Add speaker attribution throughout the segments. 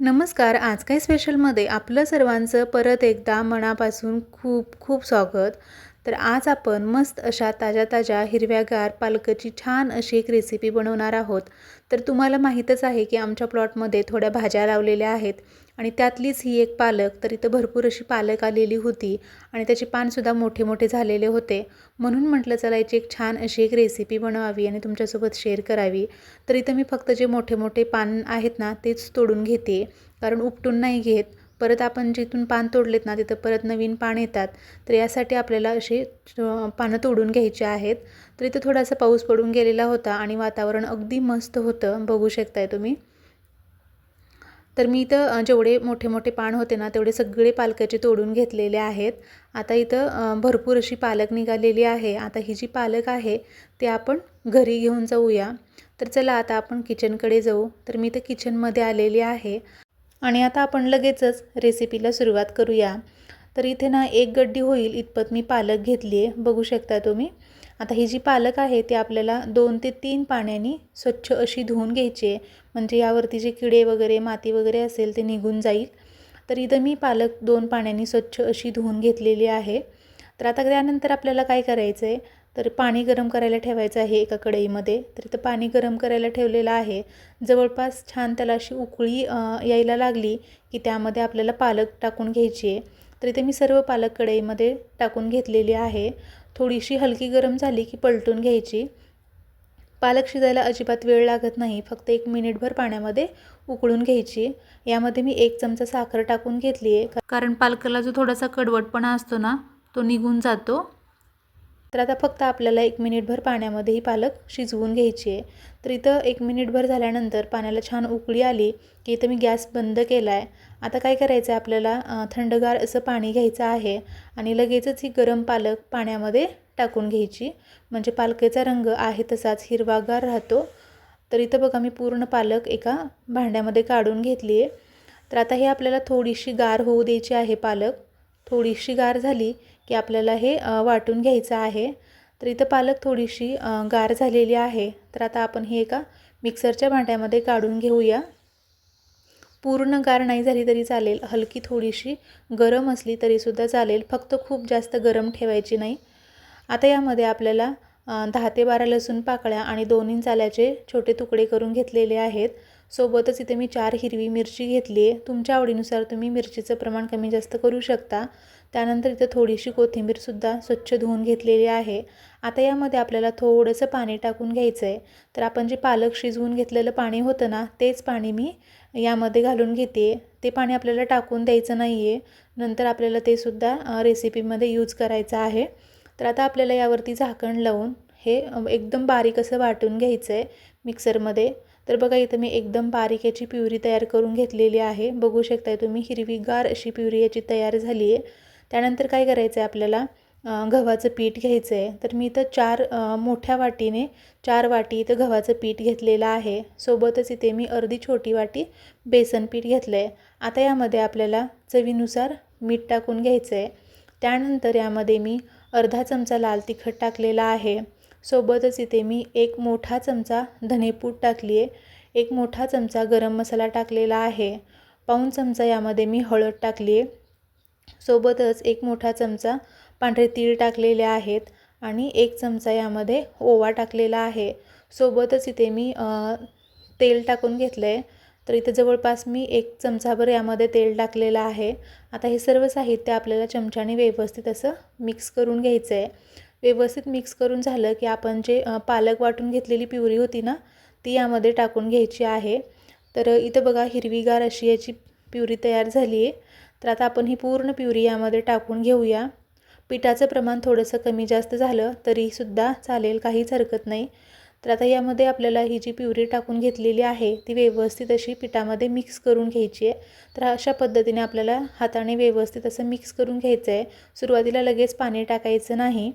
Speaker 1: नमस्कार आज काय स्पेशलमध्ये आपलं सर्वांचं परत एकदा मनापासून खूप खूप स्वागत. तर आज आपण मस्त अशा ताज्या ताज्या हिरव्यागार पालकची छान अशी एक रेसिपी बनवणार आहोत. तर तुम्हाला माहीतच आहे की आमच्या प्लॉटमध्ये थोड्या भाज्या लावलेल्या आहेत. आणि त्यातलीच ही एक पालक तर इथं भरपूर अशी पालक आलेली होती आणि त्याचे पानसुद्धा मोठे मोठे झालेले होते. म्हणून म्हटलं चला याची एक छान अशी एक रेसिपी बनवावी आणि तुमच्यासोबत शेअर करावी. तर इथं मी फक्त जे मोठे मोठे पान आहेत ना तेच तोडून घेते. कारण उपटून नाही घेत. परत आपण जिथून पान तोडलेत ना तिथं परत नवीन पान येतात. तर यासाठी आपल्याला असे पानं तोडून घ्यायचे आहेत. तर इथं थोडासा पाऊस पडून गेलेला होता आणि वातावरण अगदी मस्त होतं. बघू शकताय तुम्ही. तर मी इथं जेवढे मोठे मोठे पान होते ना तेवढे सगळे पालकाचे तोडून घेतलेले आहेत. आता इथं भरपूर अशी पालक निघालेली आहे. आता ही जी पालक आहे ते आपण घरी घेऊन जाऊया. तर चला आता आपण किचनकडे जाऊ. तर मी इथं किचनमध्ये आलेली आहे. आणि आता आपण लगेचच रेसिपीला सुरुवात करूया. तर इथे ना एक गड्डी होईल इतपत मी पालक घेतली आहे बघू शकता तुम्ही. आता ही जी पालक आहे ती आपल्याला दोन ते तीन पाण्याने स्वच्छ अशी धुवून घ्यायची आहे. म्हणजे यावरती जे किडे वगैरे माती वगैरे असेल ते निघून जाईल. तर इथं मी पालक दोन पाण्याने स्वच्छ अशी धुवून घेतलेली आहे. तर आता त्यानंतर आपल्याला काय करायचं आहे तर पाणी गरम करायला ठेवायचं आहे एका कढईमध्ये. तर इथं पाणी गरम करायला ठेवलेलं आहे. जवळपास छान त्याला अशी उकळी यायला लागली की त्यामध्ये आपल्याला पालक टाकून घ्यायची आहे. तर इथे मी सर्व पालक कढईमध्ये टाकून घेतलेली आहे. थोडीशी हलकी गरम झाली की पलटून घ्यायची. पालक शिजायला अजिबात वेळ लागत नाही. फक्त एक मिनिटभर पाण्यामध्ये उकळून घ्यायची. यामध्ये मी एक चमचा साखर टाकून घेतली आहे कारण पालकाला जो थोडासा कडवटपणा असतो ना तो निघून जातो. तर आता फक्त आपल्याला एक मिनिटभर पाण्यामध्ये ही पालक शिजवून घ्यायची आहे. तर इथं एक मिनिटभर झाल्यानंतर पाण्याला छान उकळी आली की इथं मी गॅस बंद केला आहे आता काय करायचं आहे आपल्याला थंडगार असं पाणी घ्यायचं आहे आणि लगेचच ही गरम पालक पाण्यामध्ये टाकून घ्यायची. म्हणजे पालकेचा रंग आहे तसाच हिरवागार राहतो. तर इथं बघा मी पूर्ण पालक एका भांड्यामध्ये काढून घेतली आहे तर आता हे आपल्याला थोडीशी गार होऊ द्यायची आहे पालक. थोडीशी गार झाली की आपल्याला हे वाटून घ्यायचं आहे. तर इथं पालक थोडीशी गार झालेली आहे. तर आता आपण हे एका मिक्सरच्या भांड्यामध्ये काढून घेऊया. पूर्ण गार नाही झाली तरी चालेल. हलकी थोडीशी गरम असली तरीसुद्धा चालेल. फक्त खूप जास्त गरम ठेवायची नाही. आता यामध्ये आपल्याला दहा ते बारा लसूण पाकळ्या आणि दोन इंच आल्याचे छोटे तुकडे करून घेतलेले आहेत. सोबतच इथे मी चार हिरवी मिरची घेतली आहे. तुमच्या आवडीनुसार तुम्ही मिरचीचं प्रमाण कमी जास्त करू शकता. त्यानंतर इथं थोडीशी कोथिंबीरसुद्धा स्वच्छ धुवून घेतलेली आहे. आता यामध्ये आपल्याला थोडंसं पाणी टाकून घ्यायचं आहे तर आपण जे पालक शिजवून घेतलेलं पाणी होतं ना तेच पाणी मी यामध्ये घालून घेते. ते पाणी आपल्याला टाकून द्यायचं नाही आहे नंतर आपल्याला ते सुद्धा रेसिपीमध्ये यूज करायचं आहे. तर आता आपल्याला यावरती झाकण लावून हे एकदम बारीक असं वाटून घ्यायचं आहे मिक्सरमध्ये. तर बघा इथं मी एकदम बारीक याची प्युरी तयार करून घेतलेली आहे. बघू शकताय तुम्ही हिरवीगार अशी प्युरी याची तयार झाली आहे. त्यानंतर काय करायचं आहे आपल्याला गव्हाचं पीठ घ्यायचं आहे तर मी इथं चार मोठ्या वाटीने चार वाटी इथं गव्हाचं पीठ घेतलेलं आहे. सोबतच इथे मी अर्धी छोटी वाटी बेसन पीठ घेतलं आहे आता यामध्ये आपल्याला चवीनुसार मीठ टाकून घ्यायचं आहे त्यानंतर यामध्ये मी अर्धा चमचा लाल तिखट टाकलेला आहे. सोबतच इथे मी एक मोठा चमचा धनेपूड टाकली आहे एक मोठा चमचा गरम मसाला टाकलेला आहे. पाऊण चमचा यामध्ये मी हळद टाकली आहे सोबतच एक मोठा चमचा पांढरे तीळ टाकलेले आहेत आणि एक चमचा यामध्ये ओवा टाकलेला आहे. सोबतच इथे मी तेल टाकून घेतलं आहे तर इथं जवळपास मी एक चमचाभर यामध्ये तेल टाकलेलं आहे. आता हे सर्व साहित्य आपल्याला चमच्याने व्यवस्थित असं मिक्स करून घ्यायचं आहे व्यवस्थित मिक्स करून झालं की आपण जे पालक वाटून घेतलेली प्युरी होती ना ती यामध्ये टाकून घ्यायची आहे. तर इथं बघा हिरवीगार अशी याची प्युरी तयार झाली आहे. तर आता आपण ही पूर्ण प्युरी यामध्ये टाकून घेऊया. पिठाचं प्रमाण थोडंसं कमी जास्त झालं तरीसुद्धा चालेल काहीच हरकत नाही. तर आता यामध्ये आपल्याला ही जी प्युरी टाकून घेतलेली आहे ती व्यवस्थित अशी पिठामध्ये मिक्स करून घ्यायची आहे. तर अशा पद्धतीने आपल्याला हाताने व्यवस्थित असं मिक्स करून घ्यायचं आहे सुरुवातीला लगेच पाणी टाकायचं नाही.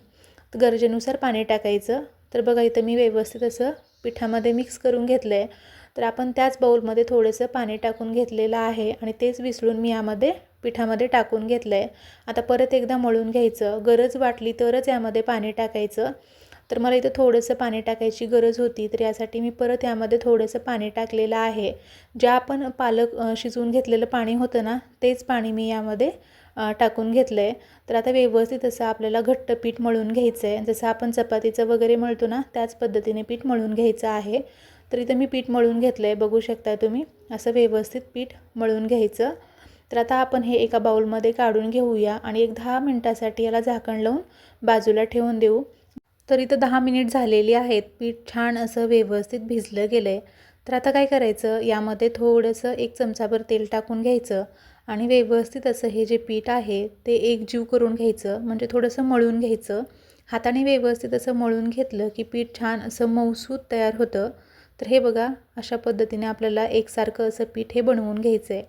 Speaker 1: तर गरजेनुसार पाणी टाकायचं. तर बघा इथं मी व्यवस्थित असं पिठामध्ये मिक्स करून घेतलं आहे तर आपण त्याच बाऊलमध्ये थोडंसं पाणी टाकून घेतलेलं आहे आणि तेच विसळून मी यामध्ये पिठामध्ये टाकून घेतलं आहे आता परत एकदा मळून घ्यायचं. गरज वाटली तरच यामध्ये पाणी टाकायचं. तर मला इथं थोडंसं पाणी टाकायची गरज होती तर यासाठी मी परत यामध्ये थोडंसं पाणी टाकलेलं आहे. ज्या आपण पालक शिजवून घेतलेलं पाणी होतं ना तेच पाणी मी यामध्ये टाकून घेतलं आहे तर आता व्यवस्थित असं आपल्याला घट्ट पीठ मळून घ्यायचं आहे जसं आपण चपातीचं वगैरे मळतो ना त्याच पद्धतीने पीठ मळून घ्यायचं आहे. तर इथं मी पीठ मळून घेतलं आहे बघू शकता तुम्ही. असं व्यवस्थित पीठ मळून घ्यायचं. तर आता आपण हे एका बाउलमध्ये काढून घेऊया आणि एक दहा मिनटासाठी याला झाकण लावून बाजूला ठेवून देऊ. तर इथं दहा मिनिट झालेली आहेत. पीठ छान असं व्यवस्थित भिजलं गेलं आहे तर आता काय करायचं? यामध्ये थोडंसं एक चमचाभर तेल टाकून घ्यायचं आणि व्यवस्थित असं हे जे पीठ आहे ते एकजीव करून घ्यायचं. म्हणजे थोडंसं मळून घ्यायचं. हाताने व्यवस्थित असं मळून घेतलं की पीठ छान असं मऊसूत तयार होतं. तर हे बघा अशा पद्धतीने आपल्याला एकसारखं असं पीठ हे बनवून घ्यायचं आहे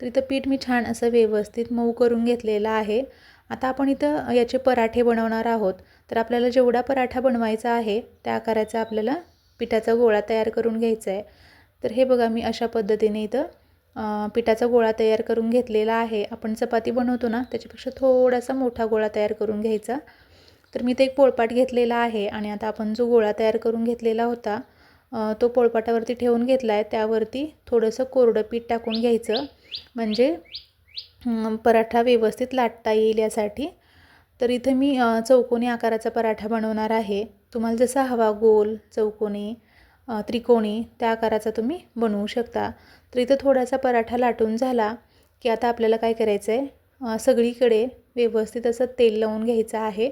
Speaker 1: तर इथं पीठ मी छान असं व्यवस्थित मऊ करून घेतलेलं आहे. आता आपण इथं याचे पराठे बनवणार आहोत. तर आपल्याला जेवढा पराठा बनवायचा आहे त्या आकाराचा आपल्याला पिठाचा गोळा तयार करून घ्यायचा आहे. तर हे बघा मी अशा पद्धतीने इथं पिठाचा गोळा तयार करून घेतलेला आहे. आपण चपाती बनवतो ना त्याच्यापेक्षा थोडासा मोठा गोळा तयार करून घ्यायचा. तर मी ते एक पोळपाट घेतलेला आहे आणि आता आपण जो गोळा तयार करून घेतलेला होता तो पोळपाटावरती ठेवून घेतला आहे त्यावरती थोडंसं कोरडं पीठ टाकून घ्यायचं. म्हणजे पराठा व्यवस्थित लाटता येईल यासाठी. तर इथं मी चौकोनी आकाराचा पराठा बनवणार आहे. तुम्हाला जसा हवा गोल चौकोनी त्रिकोणी त्या आकाराचा तुम्ही बनवू शकता. तर इथं थोडासा पराठा लाटून झाला की आता आपल्याला काय करायचं आहे सगळीकडे व्यवस्थित असं तेल लावून घ्यायचं आहे.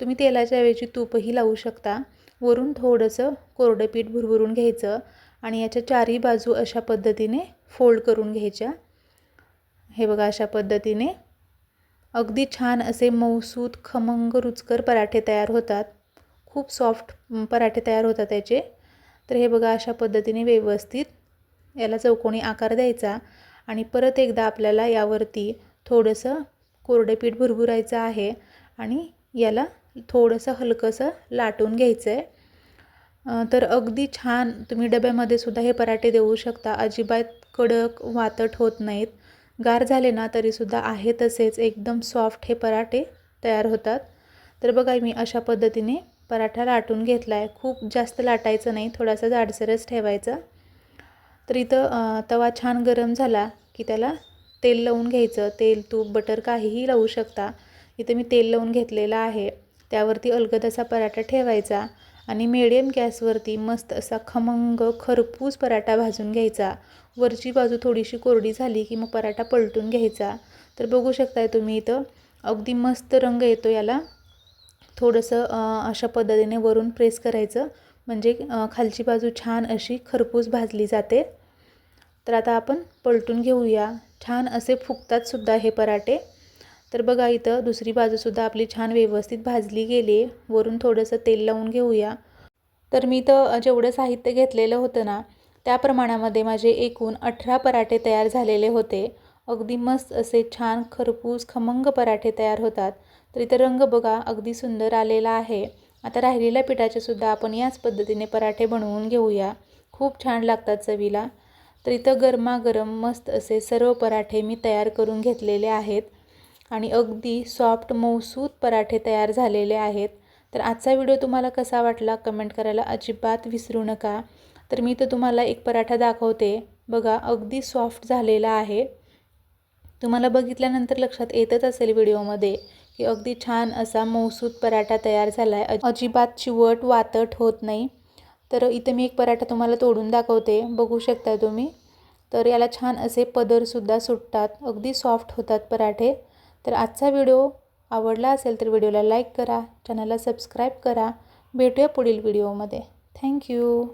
Speaker 1: तुम्ही तेलाच्या ऐवजी तूपही लावू शकता. वरून थोडंसं कोरडं पीठ भुरभुरून घ्यायचं आणि याच्या चारही बाजू अशा पद्धतीने फोल्ड करून घ्यायच्या. हे बघा अशा पद्धतीने. अगदी छान असे मऊसूत खमंग रुचकर पराठे तयार होतात. खूप सॉफ्ट पराठे तयार होतात त्याचे. तर हे बघा अशा पद्धतीने व्यवस्थित याला चौकोनी आकार द्यायचा आणि परत एकदा आपल्याला यावरती थोडंसं कोरडे पीठ भुरभुरायचं आहे आणि याला थोडंसं हलकंसं लाटून घ्यायचं आहे तर अगदी छान तुम्ही डब्यामध्ये सुद्धा हे पराठे देऊ शकता. अजिबात कडक वातट होत नाहीत. गार झाले ना तरीसुद्धा आहे तसेच. एकदम सॉफ्ट हे पराठे तयार होतात. तर बघा मी अशा पद्धतीने पराठा लाटून घेतला आहे खूप जास्त लाटायचं नाही थोडासा जाडसरच ठेवायचा. तर इथं तवा छान गरम झाला की त्याला तेल लावून घ्यायचं. तेल तूप बटर काहीही लावू शकता. इथं मी तेल लावून घेतलेलं आहे. त्यावरती अलगद असा पराठा ठेवायचा आणि मिडियम गॅसवरती मस्त असा खमंग खरपूस पराठा भाजून घ्यायचा. वरची बाजू थोडीशी कोरडी झाली की मग पराठा पलटून घ्यायचा. तर बघू शकताय तुम्ही इथं अगदी मस्त रंग येतो याला. थोडंसं अशा पद्धतीने वरून प्रेस करायचं. म्हणजे खालची बाजू छान अशी खरपूस भाजली जाते. तर आता आपण पलटून घेऊया. छान असे फुगतातसुद्धा हे पराठे. तर बघा इथं दुसरी बाजूसुद्धा आपली छान व्यवस्थित भाजली गेली. आहे वरून थोडंसं तेल लावून घेऊया. तर मी तर जेवढं साहित्य घेतलेलं होतं ना त्या प्रमाणामध्ये माझे एकूण अठरा पराठे तयार झालेले होते. अगदी मस्त असे छान खरपूस खमंग पराठे तयार होतात. तर इथं रंग बघा अगदी सुंदर आलेला आहे. आता राहिलेल्या पिठाचे सुद्धा आपण याच पद्धतीने पराठे बनवून घेऊया. खूप छान लागतात चवीला. तर इथं गरमागरम मस्त असे सर्व पराठे मी तयार करून घेतलेले आहेत. आणि अगदी सॉफ्ट मऊसूत पराठे तयार झालेले आहेत. तर आजचा व्हिडिओ तुम्हाला कसा वाटला कमेंट करायला अजिबात विसरू नका. तर मी तर तुम्हाला एक पराठा दाखवते. बघा अगदी सॉफ्ट झालेला आहे. तुम्हाला बघितल्यानंतर लक्षात येतच असेल व्हिडिओमध्ये. की अगदी छान असा मऊसूत पराठा तयार झाला आहे अजिबात चिवट वातट होत नाही. तर इथं मी एक पराठा तुम्हाला तोडून दाखवते. बघू शकता तुम्ही. तर याला छान असे पदरसुद्धा सुटतात. अगदी सॉफ्ट होतात पराठे. तर आजचा व्हिडिओ आवडला असेल तर व्हिडिओला लाईक करा. चॅनलला सबस्क्राईब करा. भेटूया पुढील व्हिडिओमध्ये. थँक्यू